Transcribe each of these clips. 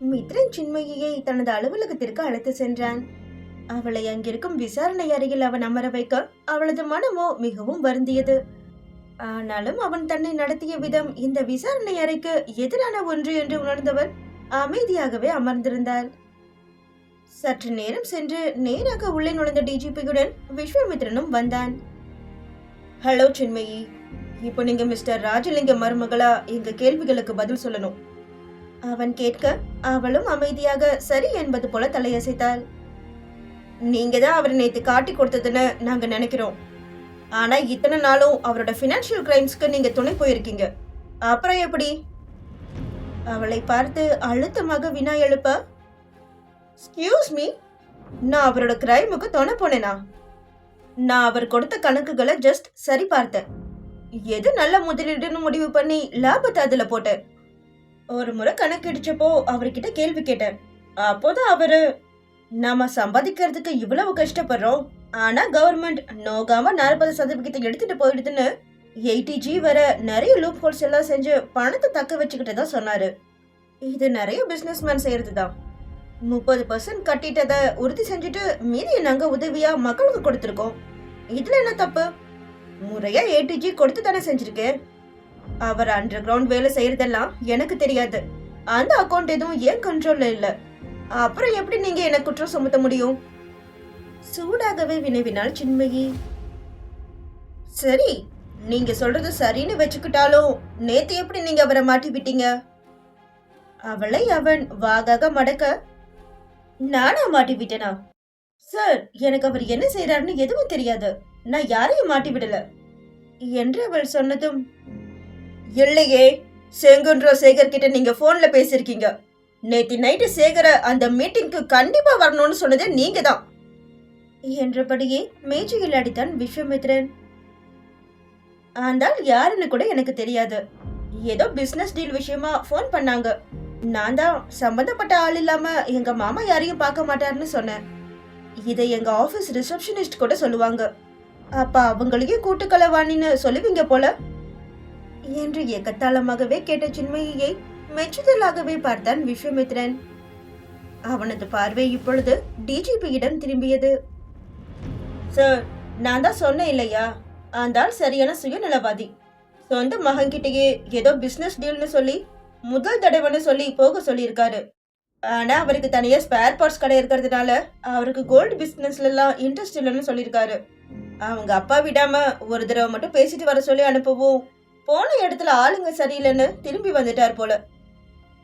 மித்ரன் சின்மயியை தனது அலுவலகத்திற்கு அழைத்து சென்றான். அவளை அங்கிருக்கும் விசாரணை அறையில் அவன் அமர வைக்க அவளது மனமோ மிகவும் வருந்தியது. ஆனாலும் அவன் தன்னை நடத்திய விதம் இந்த விசாரணை அறைக்கு எதிரான ஒன்று என்று உணர்ந்தவன் அமைதியாகவே அமர்ந்திருந்தார் சற்று நேரம் சென்று நேராக உள்ளே நுழைந்த டிஜிபியுடன் விஸ்வமித்ரனும் வந்தான். ஹலோ சின்மயி இப்போ நீங்க மிஸ்டர் ராஜலிங்க மருமகளா எங்க கேள்விகளுக்கு பதில் சொல்லணும். அவன் கேட்க அவளும் அமைதியாக சரி என்பது போல தலையசைத்தாள். நீங்க தான் அவரை நேற்று காட்டி கொடுத்ததுன்னு நாங்க நினைக்கிறோம். ஆனா இத்தனை நாளும் அவரோட ஃபினான்ஷியல் கிரைம்ஸ்க்கு நீங்க துணை போயிருக்கீங்க. அப்புறம் எப்படி? அவளை பார்த்து அழுத்தமாக வினா எழுப்ப. எக்ஸ்கியூஸ் மீ நான் அவரோட கிரைமுக்கு துணை போனேனா? நான் அவர் கொடுத்த கணக்குகளை ஜஸ்ட் சரி பார்த்தேன் எது நல்ல முதலீடுன்னு முடிவு பண்ணி லாபத்தை அதுல போட்டேன். ஒரு முறை கணக்கிடிச்சப்போ அவர்கிட்ட கேள்வி கேட்டேன். அப்போதான் அவரு நாம சம்பாதிக்கிறதுக்கு இவ்வளவு கஷ்டப்படுறோம். ஆனா கவர்மெண்ட் நோகாம நாற்பது சதவிகிதத்தை எடுத்துட்டு போயிடுதுன்னு எயிட்டி ஜி வர நிறைய லூப் ஹோல்ஸ் எல்லாம் செஞ்சு பணத்தை தக்க வச்சுக்கிட்டு தான் சொன்னாரு. இது நிறைய பிசினஸ் மேன் செய்யறது தான். முப்பது பர்சன்ட் கட்டிட்டதை உறுதி செஞ்சுட்டு மீதி நாங்க உதவியா மக்களுக்கு கொடுத்துருக்கோம். இதுல என்ன தப்பு? முறையா ஏடிஜி கொடுத்து தானே செஞ்சிருக்கேன் அவர் அண்டர் கிரவுண்ட் வேலை செய்யறதெல்லாம் எனக்கு தெரியாது. அந்த அக்கௌண்ட் எதுவும் ஏன் கண்ட்ரோல்ல இல்ல? அப்புறம் எப்படி நீங்க என்ன குற்றம் சுமத்த முடியும்? சூடாகவே வினவினாள் சின்மயி. சரி நீங்க சொல்றது சரின்னு வச்சுக்கிட்டாலும் நேத்து எப்படி நீங்க அவரை மாட்டி விட்டீங்க? அவளை அவன் வாகாக மடக்க நானா மாட்டி விட்டேனா? சார் எனக்கு அவர் என்ன செய்யறாருன்னு எதுவும் தெரியாது. நான் யாரையும் மாட்டி விடல. என்று அவள் சொன்னதும் இல்லையே செங்குன்றோ சேகர் கிட்ட நீங்க போன்ல பேசிருக்கீங்க நேத்தி நைட்டு சேகர அந்த மீட்டிங்க்கு கண்டிப்பா வரணும்னு சொன்னதே நீங்க தான் என்றபடியே மேஜையில் அடித்தான் விஸ்வமித்ரன். ஆனால் யாருன்னு கூட எனக்கு தெரியாது. ஏதோ பிசினஸ் டீல் விஷயமா ஃபோன் பண்ணாங்க. நான் தான் சம்பந்தப்பட்ட ஆள் இல்லாம எங்க மாமா யாரையும் பார்க்க மாட்டாருன்னு சொன்னேன். இதை எங்க ஆபீஸ் ரிசப்ஷனிஸ்ட் கூட சொல்லுவாங்க. அப்ப அவங்களையே கூட்டுக்கலவாணின்னு சொல்லுவீங்க போல. என்று எக்கத்தாளமாகவே கேட்ட சின்மயியை மெச்சுதலாகவே பார்த்தான் விஸ்வமித்ரன். அவனது பார்வை இப்பொழுது டிஜிபியிடம் திரும்பியது. சார் நான் தான் சொன்னேன் இல்லையா? அந்த சரியான சுயநலவாதி. சொந்த மகன்கிட்டயே ஏதோ பிசினஸ் டீல்னு சொல்லி முதல் தடவைன்னு சொல்லி போக சொல்லியிருக்காரு. ஆனா அவருக்கு தனியா ஸ்பேர் பார்ட்ஸ் கடை இருக்கிறதுனால அவருக்கு கோல்டு பிசினஸ்ல எல்லாம் இன்ட்ரெஸ்ட் இல்லைன்னு சொல்லியிருக்காரு. அவங்க அப்பா விடாம ஒரு தடவை மட்டும் பேசிட்டு வர சொல்லி அனுப்பவும் போன இடத்துல ஆளுங்க சரியில்லைன்னு திரும்பி வந்துட்டார் போல.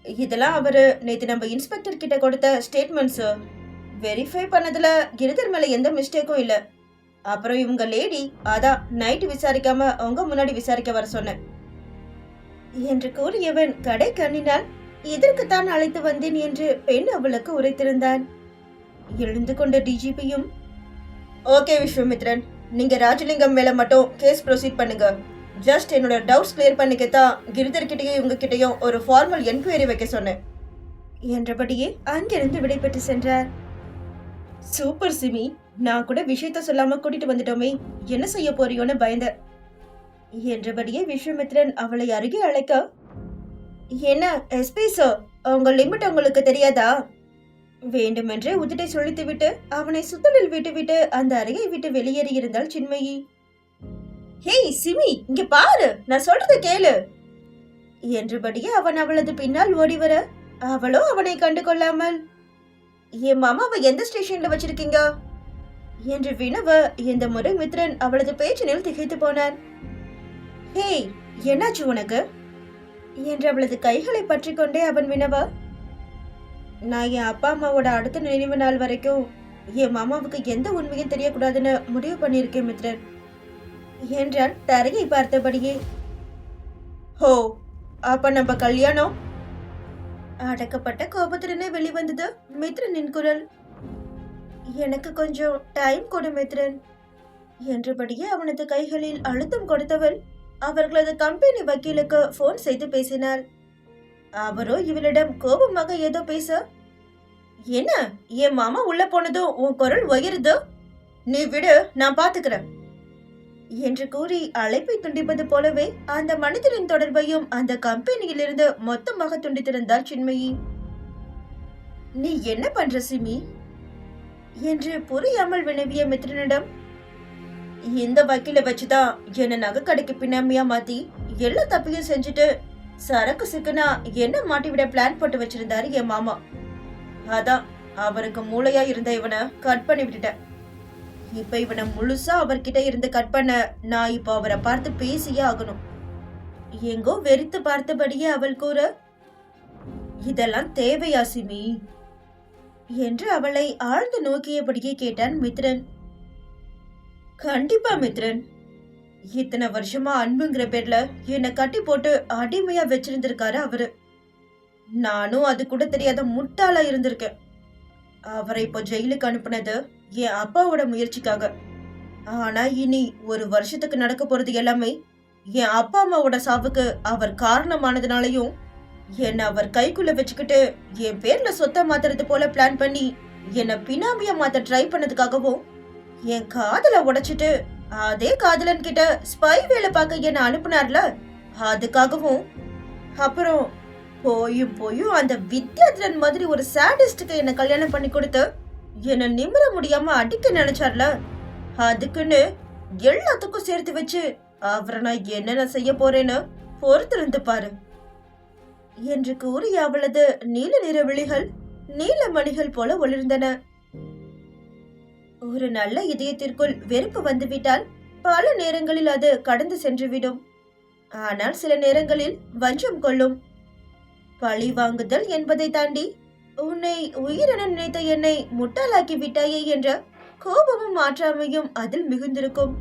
இதெல்லாம் அவரு நேத்து நம்ம இன்ஸ்பெக்டர் கிட்ட கொடுத்த ஸ்டேட்மெண்ட்ஸ் வெரிஃபை பண்ணதுல கிரிதர் மேல எந்த மிஸ்டேக்கும் இல்ல. அப்புறம் இவங்க லேடி அதான் நைட்டு விசாரிக்காம அவங்க முன்னாடி விசாரிக்க வர சொன்னேன். என்று கூறியவன் கடை கண்ணினால் இதற்குத்தான் அழைத்து வந்தேன் என்று பெண் அவளுக்கு உரைத்திருந்தான். எழுந்து கொண்ட டிஜிபியும் ஓகே விஸ்வமித்ரன் நீங்க ராஜலிங்கம் மேல மட்டும் கேஸ் ப்ரொசீட் பண்ணுங்க. ஜஸ்ட் என்னோட டவுட்ஸ் கிளியர் பண்ணிக்கத்தான் தான் கிட்டயும் இவங்க ஒரு ஃபார்மல் என்கொயரி வைக்க சொன்னேன். என்றபடியே அங்கிருந்து விடைபெற்று சென்றார். சூப்பர் சிமி நான் கூட விஷயத்த சொல்லாம கூட்டிட்டு வந்துட்டோமே என்ன செய்ய போறியோன்னு பயந்த என்றபடியே விஸ்வமித்ரன் அவளை அருகே அழைக்க என்ன எஸ்பி சார் உங்க லிமிட் உங்களுக்கு தெரியாதா? வேண்டுமென்றே உதட்டை சுழித்துவிட்டு அவனை சுத்தலில் விட்டுவிட்டு அந்த அறையை விட்டு வெளியேறி இருந்தாள் சின்மயி. ஹேய் சிமி இங்க பாரு நான் சொல்றத கேளு. என்றபடியே அவன் அவளது பின்னால் ஓடி வர அவளோ அவனை கண்டு கொள்ளாமல் என் மாமாவை எந்த ஸ்டேஷன்ல வச்சிருக்கீங்க? என்று வினவ இந்த முறை மித்ரன் அவளது பேச்சினில் திகைத்து போனான் ஹேய் என்னாச்சு உனக்கு? என்று அவளது கைகளை பற்றி கொண்டே அவன் வினவ நான் என் அப்பா அம்மாவோட அடுத்த நினைவு நாள் வரைக்கும் என் மாமாவுக்கு எந்த உண்மையும் தெரியக்கூடாதுன்னு முடிவு பண்ணியிருக்கேன் மித்ரன். என்றான் தரையை பார்த்தபடியே. ஹோ அப்ப நம்ம கல்யாணம்? அடக்கப்பட்ட கோபத்துடனே வெளிவந்தது மித்ரனின் குரல். எனக்கு கொஞ்சம் டைம் கொடு மித்ரன் என்றபடியே அவனது கைகளில் அழுத்தம் கொடுத்தவள் அவர்களது கம்பெனி வக்கீலுக்கு போன் செய்து பேசினாள். அவரோ இவளிடம் கோபமாக ஏதோ பேச என்ன என் மாமா உள்ள போனதும் உன் குரல் உயருது? நீ விடு நான் பாத்துக்கிறேன். என்று கூறி அழைப்பை துண்டிப்பது போலவே அந்த மனிதரின் தொடர்பையும் அந்த கம்பெனியிலிருந்து மொத்தமாக துண்டித்திருந்தாள் சின்மயி. நீ என்ன பண்ற சிமி? என்று புரியாமல் வினவிய மித்ரனிடம். இந்த வக்கீல வச்சுதான் என்ன நகை கடைக்கு பின்னாமையா மாத்தி எல்லா தப்பையும் செஞ்சுட்டு சரக்கு சிக்கனா என்ன மாட்டி விட பிளான் போட்டு வச்சிருந்தாரு என் மாமா. அதான் அவருக்கு மூளையா இருந்த இவனை கட் பண்ணி விட்டுட்டேன். இப்ப இவனை முழுசா அவர்கிட்ட இருந்து கட் பண்ண நான் இப்போ அவரை பார்த்து பேசியே ஆகணும். எங்கோ வெறித்து பார்த்தபடியே அவள் கூற இதெல்லாம் தேவையா சிமி? என்று அவளை ஆழ்ந்து நோக்கியபடியே கேட்டான் மித்ரன். கண்டிப்பா மித்ரன். இத்தனை வருஷமா அன்புங்கிற பேர்ல என்னை கட்டி போட்டு அடிமையா வச்சிருந்திருக்காரு அவரு. நானும் அது கூட தெரியாத முட்டாளா இருந்திருக்கேன். அவரை இப்போ ஜெயிலுக்கு அனுப்புனது என் அப்பாவோட முயற்சிக்காக. ஆனா இனி ஒரு வருஷத்துக்கு நடக்க போறது எல்லாமே என் அப்பா அம்மாவோட சாவுக்கு அவர் காரணமானதுனாலையும் என்னை அவர் கைக்குள்ள வச்சுக்கிட்டு என் பேர்ல சொத்தை மாத்துறது போல பிளான் பண்ணி என்னை பினாமிய மாத்த ட்ரை பண்ணதுக்காகவும் என் காதல உடைச்சிட்டு அதே காதலன் கிட்ட ஸ்பை வேலை பார்க்க என்ன அனுப்புனார்ல அதுக்காகவும். அப்புறம் போயும் போயும் அந்த வித்யாதரன் மாதிரி ஒரு சாடிஸ்டுக்கு என்ன கல்யாணம் பண்ணி கொடுத்து என்ன நிமிர முடியாம அடிக்க நினைச்சார்ல? அதுக்குன்னு எல்லாத்துக்கும் சேர்த்து வச்சு அவரை நான் என்னென்ன செய்ய போறேன்னு பொறுத்திருந்து பாரு. என்று கூறி அவளது நீல நிற விழிகள் நீல மணிகள் போல ஒளிர்ந்தன. ஒரு நல்ல இதயத்திற்குள் வெறுப்பு வந்துவிட்டால் பல நேரங்களில் அது கடந்து சென்றுவிடும். ஆனால் சில நேரங்களில் வஞ்சம் கொள்ளும். பழி வாங்குதல் என்பதை தாண்டி உன்னை உயிரென நினைத்த என்னை முட்டாளாக்கி விட்டாயே என்ற கோபமும் மாற்றாமையும் அதில் மிகுந்திருக்கும்.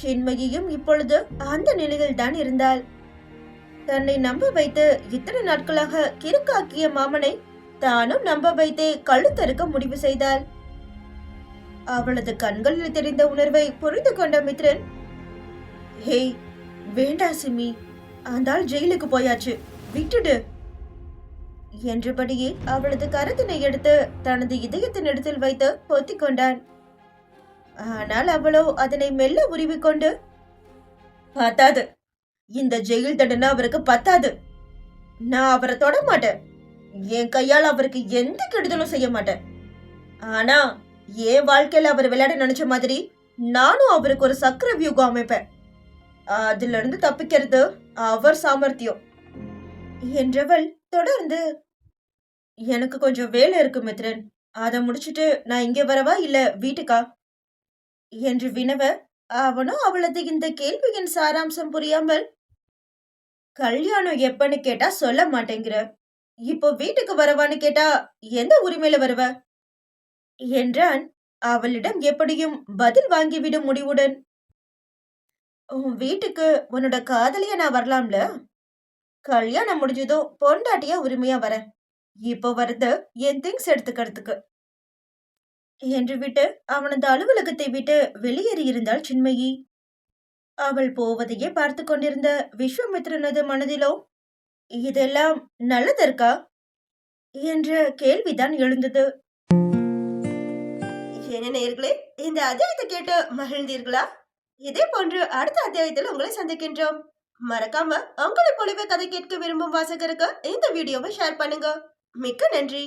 சின்மயியும் இப்பொழுது அந்த நிலையில் தான் இருந்தாள். தன்னை நம்ப வைத்து இத்தனை நாட்களாக கிறுக்காக்கிய மாமனை தானும் நம்ப வைத்தே கழுத்தறுக்க முடிவு செய்தாள். அவளது கண்களில் தெரிந்த உணர்வை புரிந்து கொண்ட மித்ரன் ஹேய் வேண்டா சிமி அந்த ஆள் ஜெயிலுக்கு போயாச்சு. விட்டுடு. என்றபடியே அவளது கரத்தினை எடுத்து தனது இதயத்தின் இடத்தில் வைத்து பொத்திக் கொண்டான். ஆனால் அவளோ அதனை மெல்ல உருவிக்கொண்டு பத்தாது. இந்த ஜெயில் தண்டனை அவருக்கு பத்தாது. நான் அவரை தொட மாட்டேன். என் கையால் அவருக்கு எந்த கெடுதலும் செய்ய மாட்டேன். ஆனா என் வாழ்க்கையில அவர் விளையாட நினைச்ச மாதிரி நானும் அவருக்கு ஒரு சக்கர வியூகம் அமைப்பேன். அதுல இருந்து தப்பிக்கிறது அவர் சாமர்த்தியம். என்றவள் தொடர்ந்து எனக்கு கொஞ்சம் வேலை இருக்கு மித்ரன். அதை முடிச்சுட்டு நான் இங்கே வரவா இல்ல வீட்டுக்கா? என்று வினவ அவனும் அவளது இந்த கேள்வியின் சாராம்சம் புரியாமல் கல்யாணம் எப்பன்னு கேட்டா சொல்ல மாட்டேங்கிற. இப்போ வீட்டுக்கு வரவான்னு கேட்டா எந்த உரிமையில வருவ? என்றான். அவளிடம் எப்படியும் பதில் வாங்கிவிடும் முடிவுடன். உன் வீட்டுக்கு உன்னோட காதலிய நான் வரலாம்ல? கல்யாணம் முடிஞ்சதும் பொண்டாட்டியா உரிமையா வரேன் இப்போ வருது என் திங்ஸ் எடுத்துக்கிறதுக்கு. என்று விட்டு அவனது அலுவலகத்தை விட்டு வெளியேறி இருந்தாள் சின்மயி. அவள் போவதையே பார்த்து கொண்டிருந்த விஸ்வமித்ரனது மனதிலோ இதெல்லாம் நல்லதற்கா? என்ற கேள்விதான் எழுந்தது. என்ன நேர்களே இந்த அத்தியாயத்தை கேட்டு மகிழ்ந்தீர்களா? இதே போன்று அடுத்த அத்தியாயத்தில் உங்களை சந்திக்கின்றோம். மறக்காம உங்களை போலவே கதை கேட்க விரும்பும் வாசகருக்கு இந்த வீடியோவை ஷேர் பண்ணுங்க. மிக்க நன்றி.